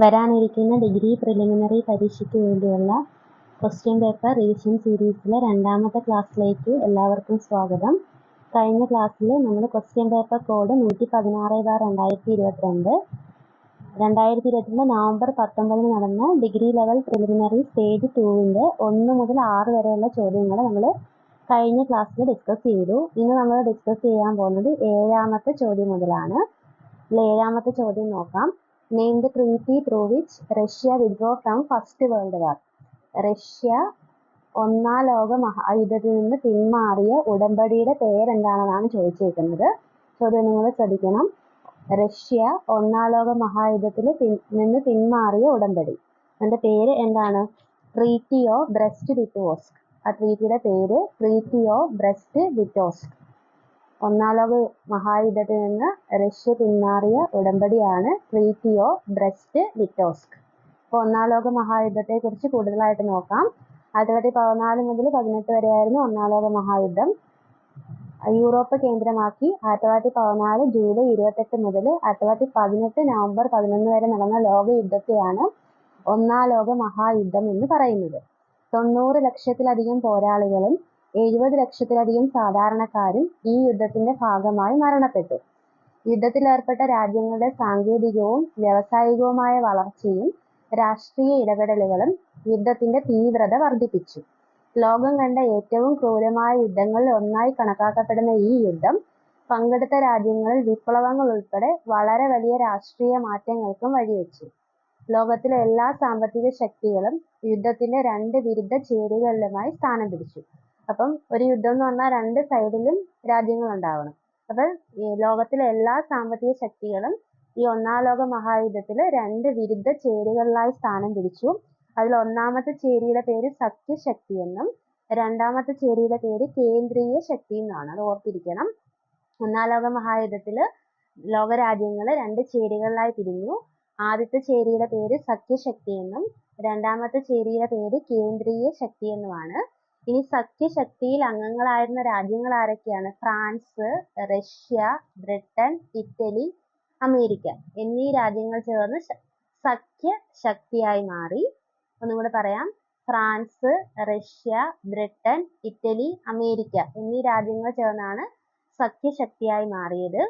വരാനിരിക്കുന്ന degree preliminary പരീക്ഷയ്ക്ക് വേണ്ടിയുള്ള ക്വസ്റ്റ്യൻ പേപ്പർ റിവിഷൻ സീരീസിലെ രണ്ടാമത്തെ ക്ലാസ്സിലേക്ക് എല്ലാവർക്കും സ്വാഗതം. കഴിഞ്ഞ ക്ലാസ്സിൽ നമ്മൾ ക്വസ്റ്റ്യൻ പേപ്പർ കോഡ് നൂറ്റി പതിനാറ് ബാർ രണ്ടായിരത്തി ഇരുപത്തിരണ്ട് രണ്ടായിരത്തി ഇരുപത്തിരണ്ട് നവംബർ പത്തൊമ്പതിന് നടന്ന ഡിഗ്രി ലെവൽ പ്രിലിമിനറി സ്റ്റേജ് ടൂവിന്റെ ഒന്ന് മുതൽ ആറ് വരെയുള്ള ചോദ്യങ്ങൾ നമ്മൾ കഴിഞ്ഞ ക്ലാസ്സിൽ ഡിസ്കസ് ചെയ്തു. ഇന്ന് നമ്മൾ ഡിസ്കസ് ചെയ്യാൻ പോകുന്നത് ഏഴാമത്തെ ചോദ്യം മുതലാണ്. ഏഴാമത്തെ ചോദ്യം നോക്കാം. Name the treaty through which Russia withdrew from First World War. Russia ഒന്നാം ലോക മഹായുദ്ധത്തിൽ നിന്ന് പിന്മാറിയ ഉടമ്പടിയുടെ പേരെന്താണെന്നാണ് ചോദിച്ചേക്കുന്നത്. ചോദ്യം നിങ്ങൾ ശ്രദ്ധിക്കണം. റഷ്യ ഒന്നാം ലോക മഹായുദ്ധത്തിൽ നിന്ന് പിന്മാറിയ ഉടമ്പടി. അതിന്റെ പേര് എന്താണ്? ട്രീറ്റി ഓഫ് ബ്രസ്റ്റ് വിറ്റോസ്ക് ആ ട്രീറ്റിയുടെ പേര് ട്രീറ്റി ഓഫ് ബ്രസ്റ്റ് ലിറ്റോസ്ക് ഒന്നാം ലോക മഹായുദ്ധത്തിൽ നിന്ന് റഷ്യ പിന്മാറിയ ഉടമ്പടിയാണ് ട്രീറ്റി ഓഫ് ബ്രസ്റ്റ് ലിറ്റോസ്ക് അപ്പോൾ ഒന്നാം ലോക മഹായുദ്ധത്തെ കുറിച്ച് കൂടുതലായിട്ട് നോക്കാം. ആയിരത്തി തൊള്ളായിരത്തി പതിനാല് മുതൽ പതിനെട്ട് വരെയായിരുന്നു ഒന്നാം ലോക മഹായുദ്ധം. യൂറോപ്പ് കേന്ദ്രമാക്കി ആയിരത്തി തൊള്ളായിരത്തി പതിനാല് ജൂലൈ ഇരുപത്തെട്ട് മുതൽ ആയിരത്തി തൊള്ളായിരത്തി പതിനെട്ട് നവംബർ പതിനൊന്ന് വരെ നടന്ന ലോക യുദ്ധത്തെയാണ് ഒന്നാം ലോക മഹായുദ്ധം എന്ന് പറയുന്നത്. തൊണ്ണൂറ് ലക്ഷത്തിലധികം പോരാളികളും എഴുപത് ലക്ഷത്തിലധികം സാധാരണക്കാരും ഈ യുദ്ധത്തിന്റെ ഭാഗമായി മരണപ്പെട്ടു. യുദ്ധത്തിലേർപ്പെട്ട രാജ്യങ്ങളുടെ സാങ്കേതികവും വ്യാവസായികവുമായ വളർച്ചയും രാഷ്ട്രീയ ഇടപെടലുകളും യുദ്ധത്തിന്റെ തീവ്രത വർദ്ധിപ്പിച്ചു. ലോകം കണ്ട ഏറ്റവും ക്രൂരമായ യുദ്ധങ്ങളിൽ ഒന്നായി കണക്കാക്കപ്പെടുന്ന ഈ യുദ്ധം പങ്കെടുത്ത രാജ്യങ്ങളിൽ വിപ്ലവങ്ങൾ ഉൾപ്പെടെ വളരെ വലിയ രാഷ്ട്രീയ മാറ്റങ്ങൾക്കും വഴിവെച്ചു. ലോകത്തിലെ എല്ലാ സാമ്പത്തിക ശക്തികളും യുദ്ധത്തിന്റെ രണ്ട് വിരുദ്ധ ചേരികളിലുമായി സ്ഥാനം പിടിച്ചു. അപ്പം ഒരു യുദ്ധം എന്ന് പറഞ്ഞാൽ രണ്ട് സൈഡിലും രാജ്യങ്ങൾ ഉണ്ടാവണം അപ്പം ലോകത്തിലെ എല്ലാ സാമ്പത്തിക ശക്തികളും ഈ ഒന്നാം ലോക മഹായുദ്ധത്തിൽ രണ്ട് വിരുദ്ധ ചേരികളിലായി സ്ഥാനം പിടിച്ചു. അതിൽ ഒന്നാമത്തെ ചേരിയുടെ പേര് സഖ്യശക്തി എന്നും രണ്ടാമത്തെ ചേരിയുടെ പേര് കേന്ദ്രീയ ശക്തി എന്നാണ്. അത് ഓർത്തിരിക്കണം. ഒന്നാം ലോക മഹായുദ്ധത്തിൽ ലോകരാജ്യങ്ങൾ രണ്ട് ചേരികളിലായി പിരിഞ്ഞു. ആദ്യത്തെ ചേരിയുടെ പേര് സഖ്യശക്തി എന്നും രണ്ടാമത്തെ ചേരിയുടെ പേര് കേന്ദ്രീയ ശക്തി എന്നുമാണ്. ഇനി സഖ്യശക്തിയിൽ അംഗങ്ങളായിരുന്ന രാജ്യങ്ങൾ ആരൊക്കെയാണ് France Russia Britain Italy America എന്നീ രാജ്യങ്ങൾ ചേർന്ന് സഖ്യ ശക്തിയായി മാറി. ഒന്നും ഒന്നുകൂടെ പറയാം. France Russia Britain Italy America എന്നീ രാജ്യങ്ങൾ ചേർന്നാണ് സഖ്യശക്തിയായി മാറിയത്.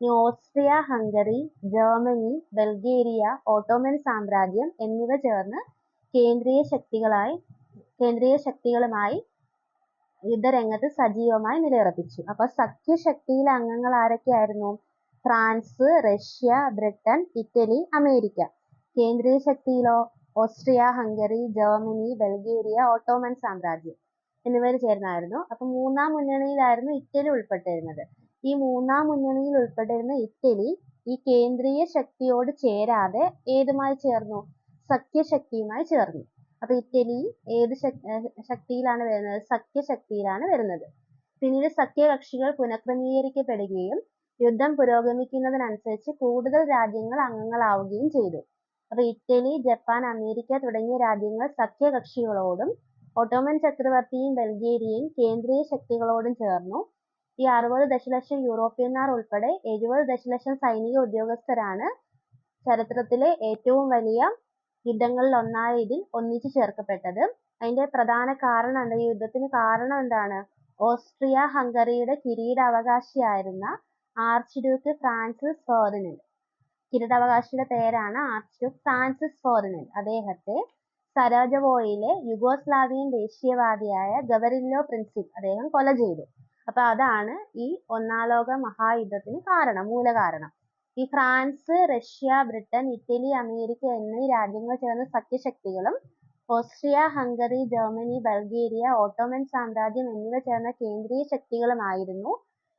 Austria Hungary Germany Bulgaria Ottoman സാമ്രാജ്യം എന്നിവ ചേർന്ന് കേന്ദ്രീയ ശക്തികളായി കേന്ദ്രീയ ശക്തികളുമായി യുദ്ധരംഗത്ത് സജീവമായി നിലയുറപ്പിച്ചു. അപ്പോൾ സഖ്യശക്തിയിലെ അംഗങ്ങൾ ആരൊക്കെയായിരുന്നു? France Russia Britain Italy America. കേന്ദ്രീയ ശക്തിയിലോ Austria Hungary Germany Bulgaria Ottoman സാമ്രാജ്യം എന്നിവർ ചേർന്നായിരുന്നു. അപ്പൊ മൂന്നാം മുന്നണിയിലായിരുന്നു ഇറ്റലി ഉൾപ്പെട്ടിരുന്നത്. ഈ മൂന്നാം മുന്നണിയിൽ ഉൾപ്പെട്ടിരുന്ന ഇറ്റലി ഈ കേന്ദ്രീയ ശക്തിയോട് ചേരാതെ ഏതുമായി ചേർന്നു? സഖ്യശക്തിയുമായി ചേർന്നു. അപ്പൊ ഇറ്റലി ഏത് ശക്തിയിലാണ് വരുന്നത്? സഖ്യശക്തിയിലാണ് വരുന്നത്. പിന്നീട് സഖ്യകക്ഷികൾ പുനഃക്രമീകരിക്കപ്പെടുകയും യുദ്ധം പുരോഗമിക്കുന്നതിനനുസരിച്ച് കൂടുതൽ രാജ്യങ്ങൾ അംഗങ്ങളാവുകയും ചെയ്തു. അപ്പൊ ഇറ്റലി ജപ്പാൻ അമേരിക്ക തുടങ്ങിയ രാജ്യങ്ങൾ സഖ്യകക്ഷികളോടും ഒട്ടോമൻ ചക്രവർത്തിയും ബൾഗേറിയയും കേന്ദ്രീയ ശക്തികളോടും ചേർന്നു. ഈ അറുപത് ദശലക്ഷം യൂറോപ്യന്മാർ ഉൾപ്പെടെ എഴുപത് ദശലക്ഷം സൈനിക ഉദ്യോഗസ്ഥരാണ് ചരിത്രത്തിലെ ഏറ്റവും വലിയ യുദ്ധങ്ങളിൽ ഒന്നായ ഇതിൽ ഒന്നിച്ചു ചേർക്കപ്പെട്ടത്. അതിന്റെ പ്രധാന കാരണം എന്താ? ഈ യുദ്ധത്തിന് കാരണം എന്താണ്? ഓസ്ട്രിയ ഹംഗറിയുടെ കിരീടാവകാശിയായിരുന്ന ആർച്ച് ഡ്യൂക്ക് ഫ്രാൻസിസ് ഫെർഡിനൻഡ് കിരീടാവകാശിയുടെ പേരാണ് ആർച്ച് ഡ്യൂക്ക് ഫ്രാൻസിസ് ഫെർഡിനൻഡ് അദ്ദേഹത്തെ സരാജവോയിലെ യുഗോസ്ലാവിയൻ ദേശീയവാദിയായ ഗവരില്ലോ പ്രിൻസിപ്പ് അദ്ദേഹം കൊല ചെയ്തു. അപ്പൊ അതാണ് ഈ ഒന്നാം ലോക മഹായുദ്ധത്തിന് കാരണം മൂലകാരണം. ഈ France Russia Britain Italy America എന്നീ രാജ്യങ്ങൾ ചേർന്ന സഖ്യശക്തികളും Austria Hungary Germany Bulgaria Ottoman സാമ്രാജ്യം എന്നിവ ചേർന്ന കേന്ദ്രീയ ശക്തികളുമായിരുന്നു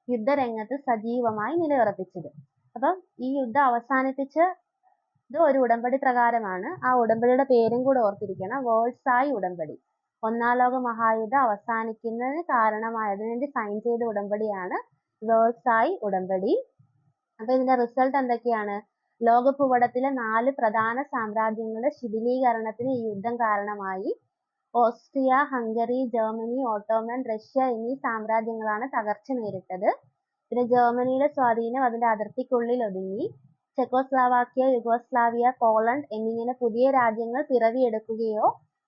യുദ്ധരംഗത്ത് സജീവമായി നിലയുറപ്പിച്ചത്. അപ്പം ഈ യുദ്ധം അവസാനിപ്പിച്ചത് ഒരു ഉടമ്പടി പ്രകാരമാണ്. ആ ഉടമ്പടിയുടെ പേരും കൂടെ ഓർത്തിരിക്കണം. വേഴ്സായി ഉടമ്പടി. ഒന്നാം ലോക മഹായുദ്ധം അവസാനിക്കുന്നതിന് കാരണമായതിനു വേണ്ടി സൈൻ ചെയ്ത ഉടമ്പടിയാണ് വേഴ്സായി ഉടമ്പടി. അപ്പൊ ഇതിന്റെ റിസൾട്ട് എന്തൊക്കെയാണ്? ലോക ഭൂപടത്തിലെ നാല് പ്രധാന സാമ്രാജ്യങ്ങളുടെ ശിഥിലീകരണത്തിന് ഈ യുദ്ധം കാരണമായി. Austria Hungary Germany Ottoman Russia എന്നീ സാമ്രാജ്യങ്ങളാണ് തകർച്ച നേരിട്ടത്. പിന്നെ ജർമ്മനിയുടെ സ്വാധീനം അതിന്റെ അതിർത്തിക്കുള്ളിൽ ഒതുങ്ങി. ചെക്കോസ്ലാവാക്യ യുഗോസ്ലാവിയ, പോളണ്ട് എന്നിങ്ങനെ പുതിയ രാജ്യങ്ങൾ പിറവിയെടുക്കുകയോ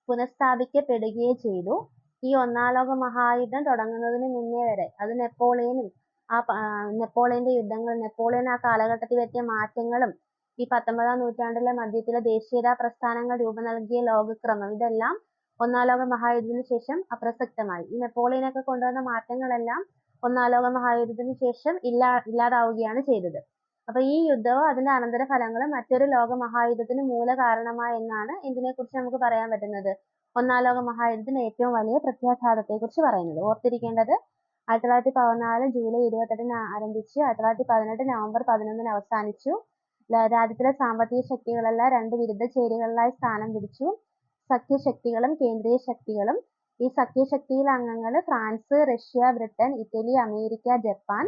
പുനഃസ്ഥാപിക്കപ്പെടുകയോ ചെയ്തു. ഈ ഒന്നാം ലോക മഹായുദ്ധം തുടങ്ങുന്നതിന് മുന്നേ വരെ അത് നെപ്പോളിയനും ആ നെപ്പോളിയന്റെ യുദ്ധങ്ങൾ നെപ്പോളിയൻ ആ കാലഘട്ടത്തിൽ വരുത്തിയ മാറ്റങ്ങളും ഈ പത്തൊമ്പതാം നൂറ്റാണ്ടിലെ മധ്യത്തിലെ ദേശീയതാ പ്രസ്ഥാനങ്ങൾ രൂപം നൽകിയ ലോകക്രമം ഇതെല്ലാം ഒന്നാം ലോക മഹായുദ്ധത്തിന് ശേഷം അപ്രസക്തമായി. ഈ നെപ്പോളിയനൊക്കെ കൊണ്ടുവന്ന മാറ്റങ്ങളെല്ലാം ഒന്നാം ലോക മഹായുദ്ധത്തിന് ശേഷം ഇല്ലാ ഇല്ലാതാവുകയാണ് ചെയ്തത്. അപ്പൊ ഈ യുദ്ധവും അതിന്റെ അനന്തര ഫലങ്ങളും മറ്റൊരു ലോക മഹായുദ്ധത്തിന് മൂല മൂലകാരണമായി എന്നാണ് ഇതിനെ കുറിച്ച് നമുക്ക് പറയാൻ പറ്റുന്നത് ഒന്നാം ലോക മഹായുദ്ധത്തിന് ഏറ്റവും വലിയ പ്രത്യാഘാതത്തെ കുറിച്ച് പറയുന്നത്. ഓർത്തിരിക്കേണ്ടത് ആയിരത്തി തൊള്ളായിരത്തി പതിനാല് ജൂലൈ ഇരുപത്തെട്ടിന് ആരംഭിച്ച് ആയിരത്തി തൊള്ളായിരത്തി പതിനെട്ട് നവംബർ പതിനൊന്നിന് അവസാനിച്ചു. രാജ്യത്തിലെ സാമ്പത്തിക ശക്തികളെല്ലാം രണ്ട് വിരുദ്ധ ചേരികളിലായി സ്ഥാനം പിടിച്ചു. സഖ്യശക്തികളും കേന്ദ്രീയ ശക്തികളും. ഈ സഖ്യശക്തിയിലെ അംഗങ്ങൾ France, Russia, Britain, Italy, America, Japan.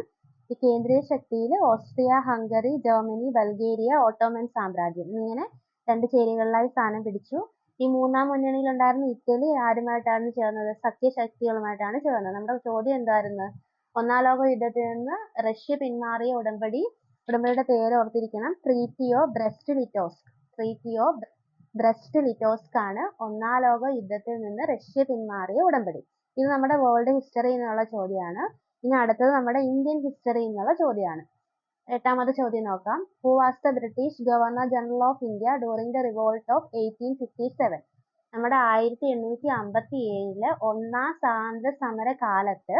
ഈ കേന്ദ്രീയ ശക്തിയിൽ Austria, Hungary, Germany, Bulgaria, Ottoman സാമ്രാജ്യം ഇങ്ങനെ രണ്ട് ചേരികളിലായി സ്ഥാനം പിടിച്ചു. ഈ മൂന്നാം മുന്നണിയിലുണ്ടായിരുന്ന ഇറ്റലി ആരുമായിട്ടാണ് ചേർന്നത്? സഖ്യശക്തികളുമായിട്ടാണ് ചേർന്നത്. നമ്മുടെ ചോദ്യം എന്തായിരുന്നു? ഒന്നാം ലോക യുദ്ധത്തിൽ നിന്ന് റഷ്യ പിന്മാറിയ ഉടമ്പടി ഉടമ്പടിയുടെ പേര് ഓർത്തിരിക്കണം. Treaty of Brest Litovsk. Treaty of Brest Litovsk ആണ് ഒന്നാം ലോക യുദ്ധത്തിൽ നിന്ന് റഷ്യ പിന്മാറിയ ഉടമ്പടി. ഇത് നമ്മുടെ വേൾഡ് ഹിസ്റ്ററി എന്നുള്ള ചോദ്യമാണ്. ഇനി അടുത്തത് നമ്മുടെ ഇന്ത്യൻ ഹിസ്റ്ററി എന്നുള്ള ചോദ്യമാണ്. എട്ടാമത്തെ ചോദ്യം നോക്കാം. Who was the British governor general of India during the revolt of eighteen fifty seven? നമ്മുടെ ആയിരത്തി എണ്ണൂറ്റി അമ്പത്തി ഏഴിൽ ഒന്നാം സ്വാതന്ത്ര്യ സമര കാലത്ത്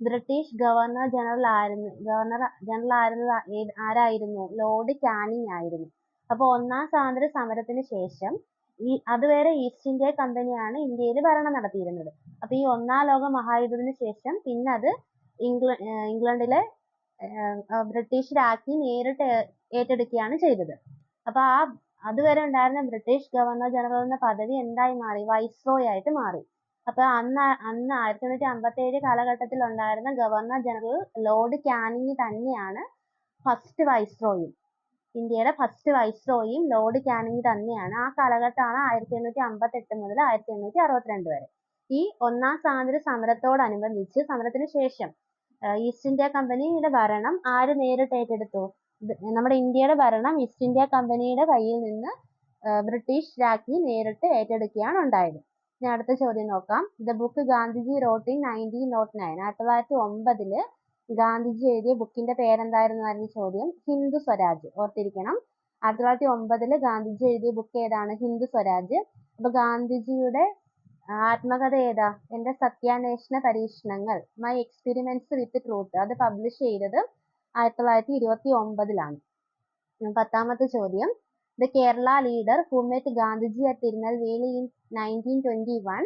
ബ്രിട്ടീഷ് ഗവർണർ ജനറൽ ആയിരുന്നു ഗവർണർ ജനറൽ ആയിരുന്നത് ആരായിരുന്നു? ലോർഡ് കാനിങ് ആയിരുന്നു. അപ്പോൾ ഒന്നാം സ്വാതന്ത്ര്യ സമരത്തിന് ശേഷം ഈ അതുവരെ ഈസ്റ്റ് ഇന്ത്യ കമ്പനിയാണ് ഇന്ത്യയിൽ ഭരണം നടത്തിയിരുന്നത്. അപ്പൊ ഈ ഒന്നാം ലോക മഹായുദ്ധത്തിന് ശേഷം പിന്നെ അത് ഇംഗ്ല ഇംഗ്ലണ്ടിലെ ബ്രിട്ടീഷ് രാജ്ഞി നേരിട്ട് ഏറ്റെടുക്കുകയാണ് ചെയ്തത്. അപ്പൊ ആ അതുവരെ ഉണ്ടായിരുന്ന ബ്രിട്ടീഷ് ഗവർണർ ജനറൽ എന്ന പദവി എന്തായി മാറി? വൈസ്രോയ് ആയിട്ട് മാറി. അപ്പൊ അന്ന് അന്ന് ആയിരത്തി എണ്ണൂറ്റി അമ്പത്തിയേഴ് കാലഘട്ടത്തിൽ ഉണ്ടായിരുന്ന ഗവർണർ ജനറൽ ലോർഡ് കാനിങ് തന്നെയാണ് ഫസ്റ്റ് വൈസ്രോയും. ഇന്ത്യയുടെ ഫസ്റ്റ് വൈസ്രോയും ലോർഡ് കാനിങ് തന്നെയാണ്. ആ കാലഘട്ടമാണ് ആയിരത്തി എണ്ണൂറ്റി അമ്പത്തെട്ട് മുതൽ ആയിരത്തി എണ്ണൂറ്റി അറുപത്തിരണ്ട് വരെ. ഈ ഒന്നാം സ്വാതന്ത്ര്യ സമരത്തോടനുബന്ധിച്ച് സമരത്തിന് ശേഷം ഈസ്റ്റ് ഇന്ത്യ കമ്പനിയുടെ ഭരണം ആര് നേരിട്ട് ഏറ്റെടുത്തു? നമ്മുടെ ഇന്ത്യയുടെ ഭരണം ഈസ്റ്റ് ഇന്ത്യ കമ്പനിയുടെ കയ്യിൽ നിന്ന് ബ്രിട്ടീഷ് രാജ്ഞി നേരിട്ട് ഏറ്റെടുക്കുകയാണ് ഉണ്ടായത്. ഇനി അടുത്ത ചോദ്യം നോക്കാം. The book Gandhiji wrote in nineteen nought nine. ആയിരത്തി തൊള്ളായിരത്തി ഒമ്പതിൽ ഗാന്ധിജി എഴുതിയ ബുക്കിന്റെ പേരെന്തായിരുന്നായിരുന്നു ചോദ്യം? ഹിന്ദു സ്വരാജ്. ഓർത്തിരിക്കണം. ആയിരത്തി തൊള്ളായിരത്തി ഒമ്പതിൽ ഗാന്ധിജി എഴുതിയ ബുക്ക് ഏതാണ്? ഹിന്ദു സ്വരാജ്. അപ്പൊ ഗാന്ധിജിയുടെ ആത്മകഥ ഏതാ? എന്റെ സത്യാന്വേഷണ പരീക്ഷണങ്ങൾ മൈ എക്സ്പെരിമെന്റ്സ് വിത്ത് ട്രൂത്ത്. അത് പബ്ലിഷ് ചെയ്തത് ആയിരത്തി തൊള്ളായിരത്തി ഇരുപത്തി ഒമ്പതിലാണ്. പത്താമത്തെ ചോദ്യം. The Kerala leader who met Gandhiji at Tirunelveli in nineteen twenty one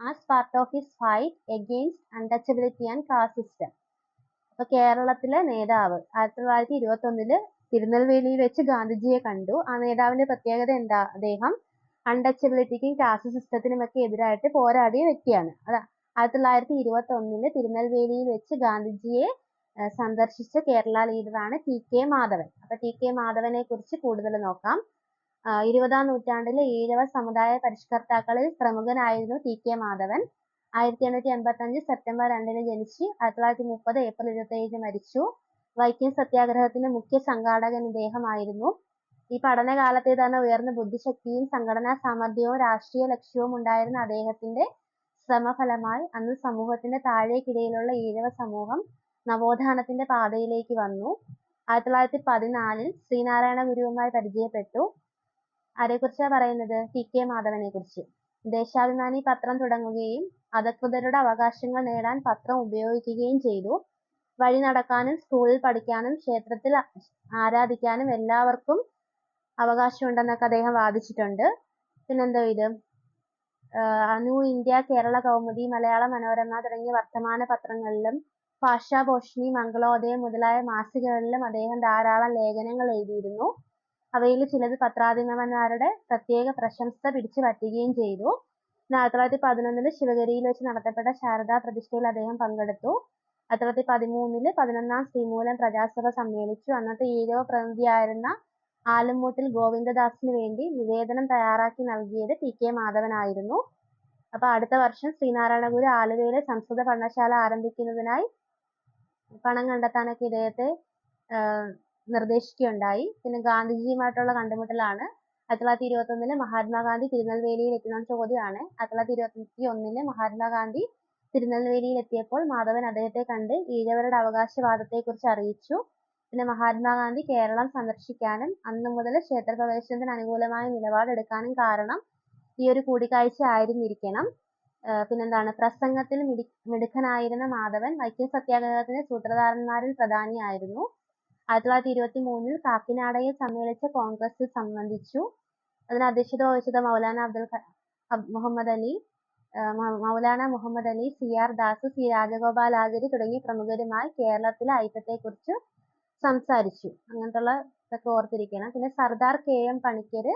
as part of his fight against untouchability and caste system. അപ്പൊ കേരളത്തിലെ നേതാവ് ആയിരത്തി തൊള്ളായിരത്തി ഇരുപത്തി ഒന്നിൽ തിരുനെൽവേലിയിൽ വെച്ച് ഗാന്ധിജിയെ കണ്ടു. ആ നേതാവിന്റെ പ്രത്യേകത എന്താ? അദ്ദേഹം അൺടച്ചബിലിറ്റിക്കും കാസ്റ്റ് സിസ്റ്റത്തിനും ഒക്കെ എതിരായിട്ട് പോരാടിയ വ്യക്തിയാണ്. അതാ ആയിരത്തി തൊള്ളായിരത്തി ഇരുപത്തി ഒന്നിൽ തിരുനെൽവേലിയിൽ വെച്ച് ഗാന്ധിജിയെ സന്ദർശിച്ച കേരള ലീഡറാണ് ടി കെ മാധവൻ. അപ്പൊ ടി കെ മാധവനെ കുറിച്ച് കൂടുതൽ നോക്കാം. ഇരുപതാം നൂറ്റാണ്ടിലെ ഈഴവ സമുദായ പരിഷ്കർത്താക്കളിൽ പ്രമുഖനായിരുന്നു ടി കെ മാധവൻ. ആയിരത്തി എണ്ണൂറ്റി എൺപത്തി അഞ്ച് സെപ്റ്റംബർ രണ്ടിന് ജനിച്ച് ആയിരത്തി തൊള്ളായിരത്തി മുപ്പത് ഏപ്രിൽ ഇരുപത്തി ഏഴിന് മരിച്ചു. വൈക്കം സത്യാഗ്രഹത്തിന്റെ മുഖ്യ സംഘാടകൻ ഇദ്ദേഹമായിരുന്നു. ഈ പഠനകാലത്തെ തന്നെ ഉയർന്ന ബുദ്ധിശക്തിയും സംഘടനാ സാമർഥ്യവും രാഷ്ട്രീയ ലക്ഷ്യവും ഉണ്ടായിരുന്ന അദ്ദേഹത്തിന്റെ ശ്രമഫലമായി അന്ന് സമൂഹത്തിന്റെ താഴേക്കിടയിലുള്ള ഈഴവ സമൂഹം നവോത്ഥാനത്തിന്റെ പാതയിലേക്ക് വന്നു. ആയിരത്തി തൊള്ളായിരത്തി പതിനാലിൽ ശ്രീനാരായണ ഗുരുവുമായി പരിചയപ്പെട്ടു. ആരെക്കുറിച്ചാണ് പറയുന്നത്? ടി കെ മാധവനെ കുറിച്ച്. ദേശാഭിമാനി പത്രം തുടങ്ങുകയും അധകൃതരുടെ അവകാശങ്ങൾ നേടാൻ പത്രം ഉപയോഗിക്കുകയും ചെയ്തു. വഴി നടക്കാനും സ്കൂളിൽ പഠിക്കാനും ക്ഷേത്രത്തിൽ ആരാധിക്കാനും എല്ലാവർക്കും അവകാശമുണ്ടെന്നൊക്കെ അദ്ദേഹം വാദിച്ചിട്ടുണ്ട്. പിന്നെന്തോ ഇത് ന്യൂ ഇന്ത്യ, കേരള കൗമുദി, മലയാള മനോരമ തുടങ്ങിയ വർത്തമാന പത്രങ്ങളിലും ഭാഷാപോഷിണി, മംഗളോദയം മുതലായ മാസികകളിലും അദ്ദേഹം ധാരാളം ലേഖനങ്ങൾ എഴുതിയിരുന്നു. അവയിൽ ചിലത് പത്രാധിപന്മാരുടെ പ്രത്യേക പ്രശംസ പിടിച്ചു പറ്റുകയും ചെയ്തു. ആയിരത്തി തൊള്ളായിരത്തി പതിനൊന്നിൽ ശിവഗിരിയിൽ വെച്ച് നടത്തപ്പെട്ട ശാരദാ പ്രതിഷ്ഠയിൽ അദ്ദേഹം പങ്കെടുത്തു. ആയിരത്തി തൊള്ളായിരത്തി പതിമൂന്നിൽ പതിനൊന്നാം ശ്രീമൂലം പ്രജാസഭ സമ്മേളിച്ചു. അന്നത്തെ ഈഴവ പ്രതിനിധിയായിരുന്ന ആലുംമൂട്ടിൽ ഗോവിന്ദദാസിന് വേണ്ടി നിവേദനം തയ്യാറാക്കി നൽകിയത് ടി കെ മാധവനായിരുന്നു. അപ്പൊ അടുത്ത വർഷം ശ്രീനാരായണഗുരു ആലുവയിലെ സംസ്കൃത പഠനശാല ആരംഭിക്കുന്നതിനായി പണം കണ്ടെത്താനൊക്കെ ഇദ്ദേഹത്തെ നിർദ്ദേശിക്കുകയുണ്ടായി. പിന്നെ ഗാന്ധിജിയുമായിട്ടുള്ള കണ്ടുമുട്ടലാണ് ആയിരത്തി തൊള്ളായിരത്തി ഇരുപത്തി ഒന്നിൽ മഹാത്മാഗാന്ധി തിരുനെൽവേലിയിൽ എത്തുന്ന ചോദ്യമാണ്. ആയിരത്തി തൊള്ളായിരത്തി ഇരുപത്തി ഒന്നിൽ മഹാത്മാഗാന്ധി തിരുനെൽവേലിയിൽ എത്തിയപ്പോൾ മാധവൻ അദ്ദേഹത്തെ കണ്ട് ഈഴവരുടെ അവകാശവാദത്തെക്കുറിച്ച് അറിയിച്ചു. പിന്നെ മഹാത്മാഗാന്ധി കേരളം സന്ദർശിക്കാനും അന്നു മുതൽ ക്ഷേത്ര പ്രവേശനത്തിന് അനുകൂലമായ നിലപാടെടുക്കാനും കാരണം ഈ ഒരു കൂടിക്കാഴ്ച ആയിരുന്നിരിക്കണം. പിന്നെന്താണ്? പ്രസംഗത്തിൽ മിടി മിടുക്കനായിരുന്ന മാധവൻ വൈക്കം സത്യാഗ്രഹത്തിന്റെ സൂത്രധാരന്മാരിൽ പ്രധാനിയായിരുന്നു. ആയിരത്തി തൊള്ളായിരത്തി ഇരുപത്തി മൂന്നിൽ കാക്കിനാടയിൽ സമ്മേളിച്ച കോൺഗ്രസിൽ സംബന്ധിച്ചു. അതിന് അധ്യക്ഷത വഹിച്ചത് Maulana Abdul Muhammad Ali. Maulana Muhammad Ali C R Das C Rajagopalachari തുടങ്ങിയ പ്രമുഖരുമായി കേരളത്തിലെ ഐക്യത്തെക്കുറിച്ച് സംസാരിച്ചു അങ്ങനത്തുള്ള ഇതൊക്കെ ഓർത്തിരിക്കണം പിന്നെ Sardar K M Panikkar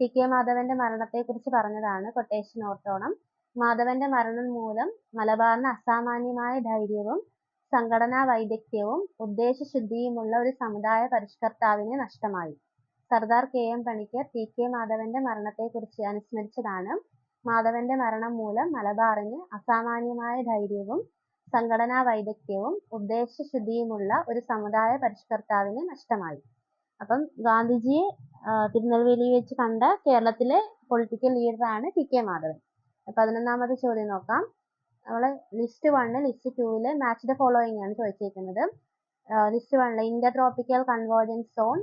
T K മാധവന്റെ മരണത്തെക്കുറിച്ച് പറഞ്ഞതാണ് കൊട്ടേഷൻ ഓർത്തോണം മാധവന്റെ മരണം മൂലം മലബാറിന് അസാമാന്യമായ ധൈര്യവും സംഘടനാ വൈദഗ്ധ്യവും ഉദ്ദേശശുദ്ധിയുമുള്ള ഒരു സമുദായ പരിഷ്കർത്താവിനെ നഷ്ടമായി. Sardar K. M. Panikkar T. K. മാധവന്റെ മരണത്തെക്കുറിച്ച് അനുസ്മരിച്ചതാണ് മാധവന്റെ മരണം മൂലം മലബാറിന് അസാമാന്യമായ ധൈര്യവും സംഘടനാ വൈദഗ്ധ്യവും ഉദ്ദേശശുദ്ധിയുമുള്ള ഒരു സമുദായ പരിഷ്കർത്താവിന് നഷ്ടമായി. അപ്പം ഗാന്ധിജിയെ തിരുനെൽവേലിയിൽ വെച്ച് കണ്ട കേരളത്തിലെ പൊളിറ്റിക്കൽ ലീഡറാണ് ടി. കെ. മാധവൻ. പതിനൊന്നാമത്തെ ചോദ്യം നോക്കാം. നമ്മൾ ലിസ്റ്റ് വണ്ണ് ലിസ്റ്റ് ടൂവിൽ മാച്ച് ദ ഫോളോയിങ് ആണ് ചോദിച്ചിരിക്കുന്നത് ലിസ്റ്റ് വണ്ണിൽ inter tropical convergence zone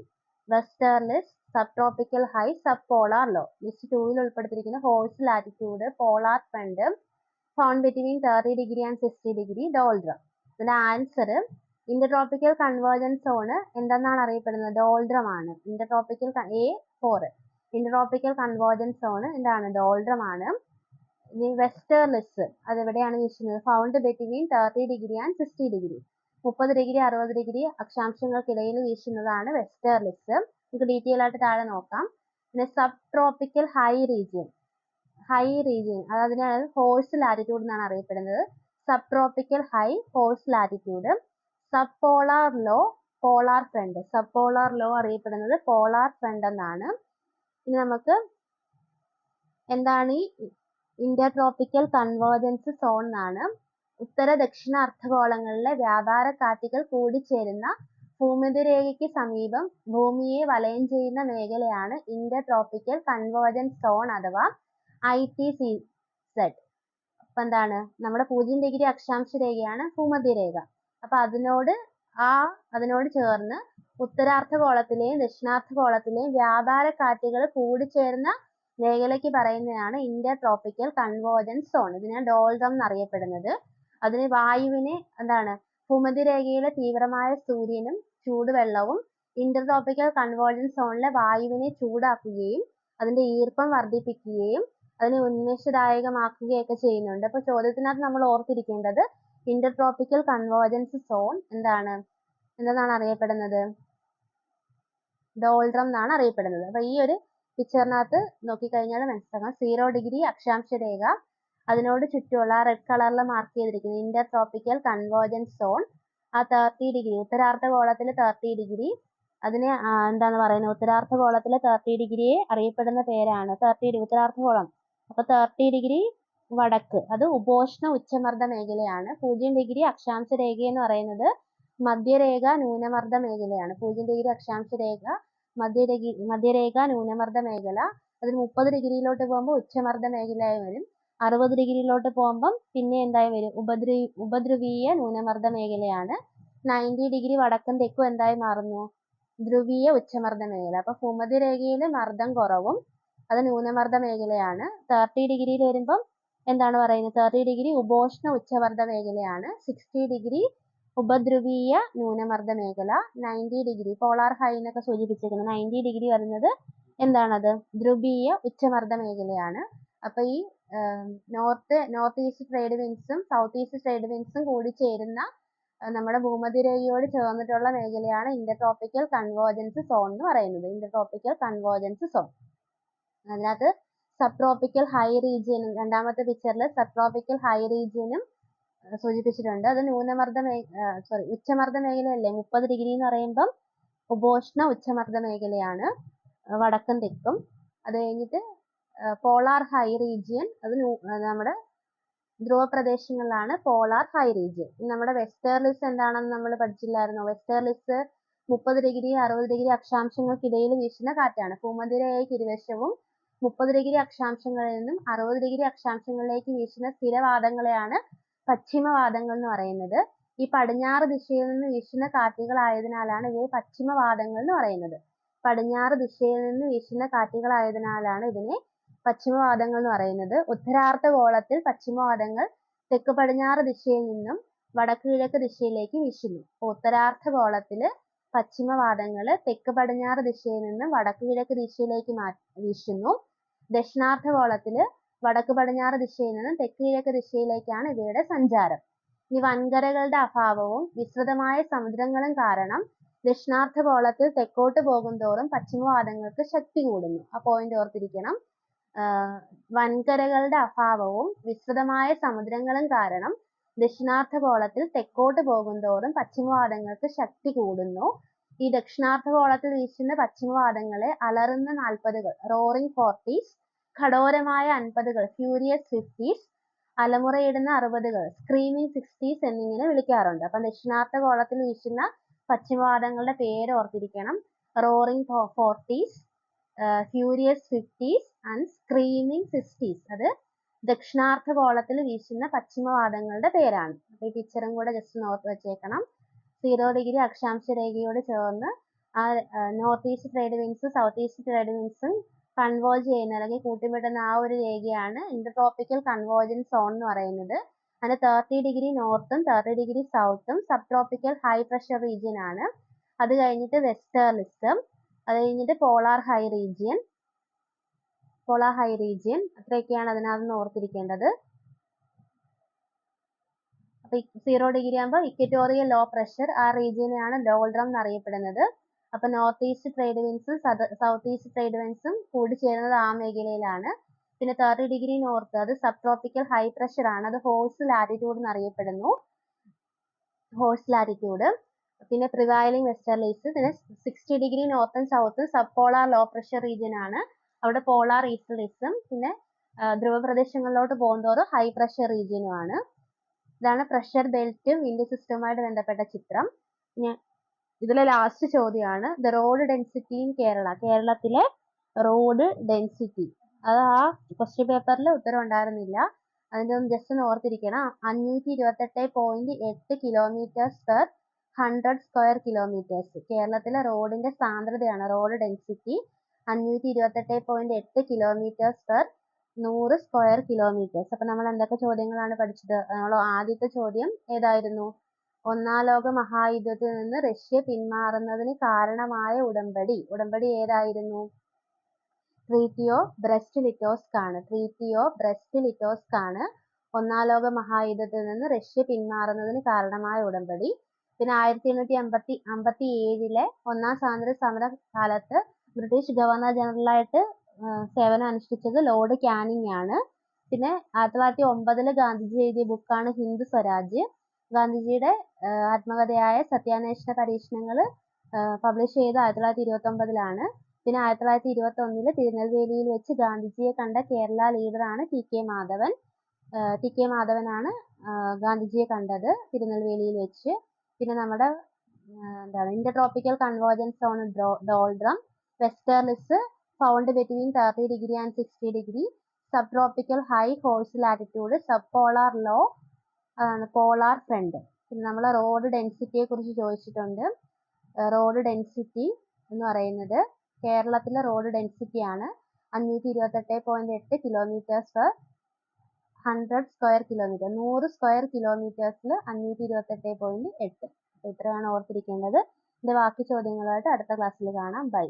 westerlies sub tropical high sub polar low list ടൂവിൽ ഉൾപ്പെടുത്തിയിരിക്കുന്ന horse latitude polar trend found between thirty degree and sixty degree doldrum ഇതിന്റെ answer inter tropical convergence zone എന്തെന്നാണ് അറിയപ്പെടുന്നത്? Doldrum ആണ്. Inter tropical a for inter tropical convergence zone എന്താണ് doldrum ആണ്. ഇനി westerlies അതെവിടെയാണ് വീശുന്നത്? Found between thirty degree and sixty degree മുപ്പത് degree അറുപത് degree അക്ഷാംശങ്ങൾക്കിടയിൽ വീശുന്നതാണ് വെസ്റ്റേർലിസ് നമുക്ക് ഡീറ്റെയിൽ ആയിട്ട് താഴെ നോക്കാം. പിന്നെ sub tropical high region high region അതായത് ഹോഴ്സ് ലാറ്റിറ്റ്യൂഡ് എന്നാണ് അറിയപ്പെടുന്നത്. Sub tropical high horse latitude sub polar low polar front sub polar low അറിയപ്പെടുന്നത് പോളാർ ഫ്രണ്ട് എന്നാണ്. ഇനി നമുക്ക് എന്താണ് ഈ ഇന്റർട്രോപ്പിക്കൽ കൺവേർജൻസ് സോൺ എന്നാണ്. ഉത്തര ദക്ഷിണ അർദ്ധഗോളങ്ങളിലെ വ്യാപാര കാറ്റുകൾ കൂടിച്ചേരുന്ന ഭൂമധ്യരേഖയ്ക്ക് സമീപം ഭൂമിയെ വലയം ചെയ്യുന്ന മേഖലയാണ് ഇന്റർട്രോപ്പിക്കൽ കൺവേർജൻസ് സോൺ അഥവാ ഐ ടി സി സെഡ് അപ്പൊ എന്താണ്? നമ്മുടെ പൂജ്യം ഡിഗ്രി അക്ഷാംശ രേഖയാണ് ഭൂമധ്യരേഖ അപ്പൊ അതിനോട് ആ അതിനോട് ചേർന്ന് ഉത്തരാർത്ഥ കോളത്തിലെയും ദക്ഷിണാർത്ഥ കോളത്തിലെയും വ്യാപാര കാറ്റുകൾ കൂടിച്ചേർന്ന മേഖലയ്ക്ക് പറയുന്നതാണ് ഇന്റർ ട്രോപ്പിക്കൽ കൺവേർജൻസ് സോൺ. ഇതിനെ ഡോൾഡം എന്നറിയപ്പെടുന്നത്. അതിന് വായുവിനെ എന്താണ്? ഭൂമധ്യരേഖയിലെ തീവ്രമായ സൂര്യനും ചൂടുവെള്ളവും ഇന്റർ ട്രോപ്പിക്കൽ കൺവേർജൻസ് സോണിലെ വായുവിനെ ചൂടാക്കുകയും അതിന്റെ ഈർപ്പം വർദ്ധിപ്പിക്കുകയും അതിനെ ഉന്മേഷദായകമാക്കുകയൊക്കെ ചെയ്യുന്നുണ്ട്. അപ്പൊ ചോദ്യത്തിനകത്ത് നമ്മൾ ഓർത്തിരിക്കേണ്ടത് ഇന്റർ ട്രോപ്പിക്കൽ കൺവേർജൻസ് സോൺ എന്താണ്? എന്തെന്നാണ് അറിയപ്പെടുന്നത്? ഡോൾഡ്രം എന്നാണ് അറിയപ്പെടുന്നത്. അപ്പൊ ഈ ഒരു പിക്ചറിനകത്ത് നോക്കിക്കഴിഞ്ഞാൽ മനസ്സിലാക്കാം. സീറോ ഡിഗ്രി അക്ഷാംശ രേഖ അതിനോട് ചുറ്റുമുള്ള റെഡ് കളറിൽ മാർക്ക് ചെയ്തിരിക്കുന്നത് ഇന്റർ ട്രോപ്പിക്കൽ കൺവേർജൻസ് സോൺ ആ തേർട്ടി ഡിഗ്രി ഉത്തരാർദ്ധഗോളത്തിലെ തേർട്ടി ഡിഗ്രി അതിനെ എന്താണ് പറയുന്നത്? ഉത്തരാർദ്ധഗോളത്തിലെ തേർട്ടി ഡിഗ്രിയെ അറിയപ്പെടുന്ന പേരാണ്. തേർട്ടി ഡിഗ്രി ഉത്തരാർദ്ധഗോളം അപ്പൊ തേർട്ടി ഡിഗ്രി വടക്ക്. അത് ഉപോഷ്ണ ഉച്ചമർദ്ദ മേഖലയാണ്. പൂജ്യം ഡിഗ്രി അക്ഷാംശ രേഖ എന്ന് പറയുന്നത് മധ്യരേഖ ന്യൂനമർദ്ദ മേഖലയാണ്. പൂജ്യം ഡിഗ്രി അക്ഷാംശ രേഖ മധ്യരേഖ മധ്യരേഖ ന്യൂനമർദ്ദ മേഖല. അതിൽ മുപ്പത് ഡിഗ്രിയിലോട്ട് പോകുമ്പോൾ ഉച്ചമർദ്ദ മേഖലയായി വരും. അറുപത് ഡിഗ്രിയിലോട്ട് പോകുമ്പം പിന്നെ എന്തായി വരും? ഉപദ്രവി ഉപദ്രവീയ ന്യൂനമർദ്ദ മേഖലയാണ്. നയന്റി ഡിഗ്രി വടക്കും തെക്കും എന്തായി മാറുന്നു? ധ്രുവീയ ഉച്ചമർദ്ദ മേഖല. അപ്പൊ ഭൂമധ്യരേഖയിൽ മർദ്ദം കുറവും അത് ന്യൂനമർദ്ദ മേഖലയാണ്. തേർട്ടി ഡിഗ്രിയിൽ വരുമ്പം എന്താണ് പറയുന്നത്? തേർട്ടി ഡിഗ്രി ഉപോഷ്ണ ഉച്ചമർദ്ദ മേഖലയാണ്. സിക്സ്റ്റി ഡിഗ്രി ഉപദ്രവീയ ന്യൂനമർദ്ദ മേഖല. നയന്റി ഡിഗ്രി പോളാർ ഹൈ എന്നൊക്കെ സൂചിപ്പിച്ചിരിക്കുന്നത് നയന്റി ഡിഗ്രി വരുന്നത് എന്താണത്? ധ്രുവീയ ഉച്ചമർദ്ദ മേഖലയാണ്. അപ്പൊ ഈ നോർത്ത് നോർത്ത് ഈസ്റ്റ് ട്രേഡ് വിൻസും സൗത്ത് ഈസ്റ്റ് ട്രേഡ് വിൻസും കൂടി ചേരുന്ന നമ്മുടെ ഭൂമധ്യരേഖയോട് ചേർന്നിട്ടുള്ള മേഖലയാണ് ഇന്റർ ഇന്റർട്രോപ്പിക്കൽ കൺവേർജൻസ് സോൺ എന്ന് പറയുന്നത്. ഇന്റർ ഇന്റർട്രോപ്പിക്കൽ കൺവേർജൻസ് സോൺ അതിനകത്ത് സബ് ട്രോപ്പിക്കൽ ഹൈ റീജിയൻ രണ്ടാമത്തെ പിക്ചറിൽ സബ് ട്രോപ്പിക്കൽ ഹൈ റീജിയനും സൂചിപ്പിച്ചിട്ടുണ്ട്. അത് ന്യൂനമർദ്ദ മേ സോറി ഉച്ചമർദ്ദ മേഖലയല്ലേ? മുപ്പത് ഡിഗ്രി എന്ന് പറയുമ്പം ഉപോഷ്ണ ഉച്ചമർദ്ദ മേഖലയാണ് വടക്കും തെക്കും. അത് കഴിഞ്ഞിട്ട് പോളാർ ഹൈ റീജിയൻ അത് നമ്മുടെ ധ്രുവ പ്രദേശങ്ങളിലാണ് പോളാർ ഹൈ റീജിയൻ നമ്മുടെ വെസ്റ്റേർലിസ് എന്താണെന്ന് നമ്മൾ പഠിച്ചില്ലായിരുന്നു? വെസ്റ്റേർലിസ് മുപ്പത് ഡിഗ്രി അറുപത് ഡിഗ്രി അക്ഷാംശങ്ങൾക്കിടയിൽ വീശുന്ന കാറ്റാണ്. ഭൂമധ്യരേഖയ്ക്ക് ഇരുവശവും മുപ്പത് ഡിഗ്രി അക്ഷാംശങ്ങളിൽ നിന്നും അറുപത് ഡിഗ്രി അക്ഷാംശങ്ങളിലേക്ക് വീശുന്ന സ്ഥിരവാദങ്ങളെയാണ് പശ്ചിമവാദങ്ങൾ എന്ന് പറയുന്നത്. ഈ പടിഞ്ഞാറ് ദിശയിൽ നിന്ന് വീശുന്ന കാറ്റുകളായതിനാലാണ് ഇവയെ പശ്ചിമവാദങ്ങൾ എന്ന് പറയുന്നത്. പടിഞ്ഞാറ് ദിശയിൽ നിന്ന് വീശുന്ന കാറ്റുകളായതിനാലാണ് ഇതിനെ പശ്ചിമവാദങ്ങൾ എന്ന് പറയുന്നത്. ഉത്തരാർദ്ധഗോളത്തിൽ പശ്ചിമവാദങ്ങൾ തെക്ക് പടിഞ്ഞാറ് ദിശയിൽ നിന്നും വടക്ക് കിഴക്ക് ദിശയിലേക്ക് വീശുന്നു. ഉത്തരാർദ്ധ ഗോളത്തിൽ പശ്ചിമവാദങ്ങൾ തെക്ക് പടിഞ്ഞാറ് ദിശയിൽ നിന്നും വടക്ക് കിഴക്ക് ദിശയിലേക്ക് മാ വീശുന്നു. ദക്ഷിണാർദ്ധഗോളത്തിൽ വടക്ക് പടിഞ്ഞാറ് ദിശയിൽ നിന്ന് തെക്ക് കിഴക്ക് ദിശയിലേക്കാണ് ഇവയുടെ സഞ്ചാരം. ഈ വൻകരകളുടെ അഭാവവും വിസ്തൃതമായ സമുദ്രങ്ങളും കാരണം ദക്ഷിണാർദ്ധഗോളത്തിൽ തെക്കോട്ട് പോകുന്തോറും പശ്ചിമവാദങ്ങൾക്ക് ശക്തി കൂടുന്നു. ആ പോയിന്റ് ഓർത്തിരിക്കണം. വൻകരകളുടെ അഭാവവും വിസ്തൃതമായ സമുദ്രങ്ങളും കാരണം ദക്ഷിണാർദ്ധഗോളത്തിൽ തെക്കോട്ട് പോകുന്തോറും പശ്ചിമവാദങ്ങൾക്ക് ശക്തി കൂടുന്നു. ഈ ദക്ഷിണാർദ്ധഗോളത്തിൽ വീശുന്ന പശ്ചിമവാദങ്ങളെ അലറുന്ന നാൽപ്പതുകൾ. റോറിംഗ് ഫോർട്ടീസ് കഠോരമായ അൻപതുകൾ. ഫ്യൂരിയസ് ഫിഫ്റ്റീസ് അലമുറയിടുന്ന അറുപതുകൾ. സ്ക്രീമിംഗ് സിക്സ്റ്റീസ് എന്നിങ്ങനെ വിളിക്കാറുണ്ട്. അപ്പം ദക്ഷിണാർദ്ധഗോളത്തിൽ വീശുന്ന പശ്ചിമവാദങ്ങളുടെ പേര് ഓർത്തിരിക്കണം. Roaring forties furious fifties and screaming sixties അത് ദക്ഷിണാർദ്ധഗോളത്തിൽ വീശുന്ന പശ്ചിമവാദങ്ങളുടെ പേരാണ്. അപ്പോൾ ഈ പിക്ചറും കൂടെ ജസ്റ്റ് ഓർത്ത് വെച്ചേക്കണം. സീറോ ഡിഗ്രി അക്ഷാംശ രേഖയോട് ചേർന്ന് ആ നോർത്ത് ഈസ്റ്റ് ട്രേഡ് വിൻഡ്സും സൗത്ത് ഈസ്റ്റ് ട്രേഡ് വിൻഡ്സും കൺവേർജ് ചെയ്യുന്ന അല്ലെങ്കിൽ കൂട്ടിമുട്ടുന്ന ആ ഒരു രേഖയാണ് ഇന്റർട്രോപ്പിക്കൽ കൺവേർജൻസ് സോൺ എന്ന് പറയുന്നത്. അതിന് തേർട്ടി ഡിഗ്രി നോർത്തും thirty degree സൗത്തും sub tropical high pressure region ആണ്. അത് കഴിഞ്ഞിട്ട് വെസ്റ്റേർലിസ്റ്റും അത് കഴിഞ്ഞിട്ട് polar high region polar high region അത്രയൊക്കെയാണ് അതിനകത്ത് ഓർത്തിരിക്കേണ്ടത്. സീറോ ഡിഗ്രി ആകുമ്പോൾ ഇക്വറ്റോറിയൽ ലോ പ്രഷർ ആ റീജിയനെയാണ് ഡോൾഡ്രം എന്നറിയപ്പെടുന്നത്. അപ്പൊ നോർത്ത് ഈസ്റ്റ് ട്രേഡ് വിൻസും സൗത്ത് ഈസ്റ്റ് ട്രേഡ് വിൻസും കൂടി ചേരുന്നത് ആ മേഖലയിലാണ്. പിന്നെ തേർട്ടി ഡിഗ്രി നോർത്ത് അത് സബ് ട്രോപ്പിക്കൽ ഹൈ പ്രഷർ ആണ്. അത് ഹോഴ്സ് ലാറ്റിറ്റ്യൂഡ് എന്നറിയപ്പെടുന്നു. ഹോഴ്സ് ലാറ്റിറ്റ്യൂഡ് പിന്നെ പ്രിവൈലിംഗ് വെസ്റ്റർലീസ് പിന്നെ സിക്സ്റ്റി ഡിഗ്രി നോർത്തും സൗത്തും sub polar low pressure region ആണ്. അവിടെ പോളാർ ഈസ്റ്റർലീസും പിന്നെ ധ്രുവപ്രദേശങ്ങളിലോട്ട് പോകുന്തോറും ഹൈ പ്രഷർ റീജിയനും ആണ്. ഇതാണ് പ്രഷർ ബെൽറ്റും വിൻഡ് സിസ്റ്റവുമായിട്ട് ബന്ധപ്പെട്ട ചിത്രം. ഇതിലെ ലാസ്റ്റ് ചോദ്യമാണ്. The road density in Kerala കേരളത്തിലെ റോഡ് ഡെൻസിറ്റി അത് ആ ക്വസ്റ്റ്യൻ പേപ്പറിൽ ഉത്തരം ഉണ്ടായിരുന്നില്ല. അതിന്റെ ഒന്ന് ജസ്റ്റ് ഒന്ന് ഓർത്തിരിക്കണം. അഞ്ഞൂറ്റി ഇരുപത്തെട്ട് പോയിന്റ് എട്ട് kilometres per hundred square kilometres കേരളത്തിലെ റോഡിന്റെ സാന്ദ്രതയാണ്. റോഡ് ഡെൻസിറ്റി അഞ്ഞൂറ്റി ഇരുപത്തെട്ട് പോയിന്റ് എട്ട് കിലോമീറ്റേഴ്സ് പെർ നൂറ് സ്ക്വയർ കിലോമീറ്റേഴ്സ് അപ്പൊ നമ്മൾ എന്തൊക്കെ ചോദ്യങ്ങളാണ് പഠിച്ചത്? നമ്മൾ ആദ്യത്തെ ചോദ്യം ഏതായിരുന്നു? ഒന്നാം ലോക മഹായുദ്ധത്തിൽ നിന്ന് റഷ്യ പിന്മാറുന്നതിന് കാരണമായ ഉടമ്പടി. ഉടമ്പടി ഏതായിരുന്നു? ട്രീറ്റി ഓഫ് ബ്രസ്റ്റ് ലിറ്റോസ്ക് ആണ്. ട്രീറ്റി ഓഫ് ബ്രസ്റ്റ് ലിറ്റോസ്ക് ആണ്. ഒന്നാം ലോക മഹായുദ്ധത്തിൽ നിന്ന് റഷ്യ പിന്മാറുന്നതിന് കാരണമായ ഉടമ്പടി. പിന്നെ ആയിരത്തി എണ്ണൂറ്റി അമ്പത്തി അമ്പത്തി ഏഴിലെ ഒന്നാം സ്വാതന്ത്ര്യ സമര കാലത്ത് ബ്രിട്ടീഷ് ഗവർണർ ജനറലായിട്ട് സേവനം അനുഷ്ഠിച്ചത് ലോർഡ് കാനിങ് ആണ്. പിന്നെ ആയിരത്തി തൊള്ളായിരത്തി ഒമ്പതിൽ ഗാന്ധിജി എഴുതിയ ബുക്കാണ് ഹിന്ദ് സ്വരാജ്. ഗാന്ധിജിയുടെ ആത്മകഥയായ സത്യാന്വേഷണ പരീക്ഷണങ്ങൾ പബ്ലിഷ് ചെയ്തത് ആയിരത്തി തൊള്ളായിരത്തി ഇരുപത്തി ഒമ്പതിലാണ് പിന്നെ ആയിരത്തി തൊള്ളായിരത്തി ഇരുപത്തി ഒന്നിൽ തിരുനെൽവേലിയിൽ വെച്ച് ഗാന്ധിജിയെ കണ്ട Kerala ലീഡറാണ് T K Madhavan. T K മാധവനാണ് ഗാന്ധിജിയെ കണ്ടത് തിരുനെൽവേലിയിൽ വെച്ച്. പിന്നെ നമ്മുടെ എന്താണ് inter tropical convergence on doldrum westerlies thirty degree and sixty degree sub tropical high horse latitude sub polar low polar front പിന്നെ നമ്മൾ റോഡ് ഡെൻസിറ്റിയെ കുറിച്ച് ചോദിച്ചിട്ടുണ്ട്. റോഡ് ഡെൻസിറ്റി എന്ന് പറയുന്നത് കേരളത്തിലെ റോഡ് ഡെൻസിറ്റി ആണ്. അഞ്ഞൂറ്റി ഇരുപത്തെട്ട് പോയിന്റ് എട്ട് kilometres per hundred square kilometre നൂറ് സ്ക്വയർ കിലോമീറ്റേഴ്സിൽ അഞ്ഞൂറ്റി ഇരുപത്തെട്ട് പോയിന്റ് എട്ട്. ഇത്രയാണ് ഓർത്തിരിക്കേണ്ടത്. ഇതിന്റെ ബാക്കി ചോദ്യങ്ങളായിട്ട് അടുത്ത ക്ലാസ്സിൽ കാണാം. ബൈ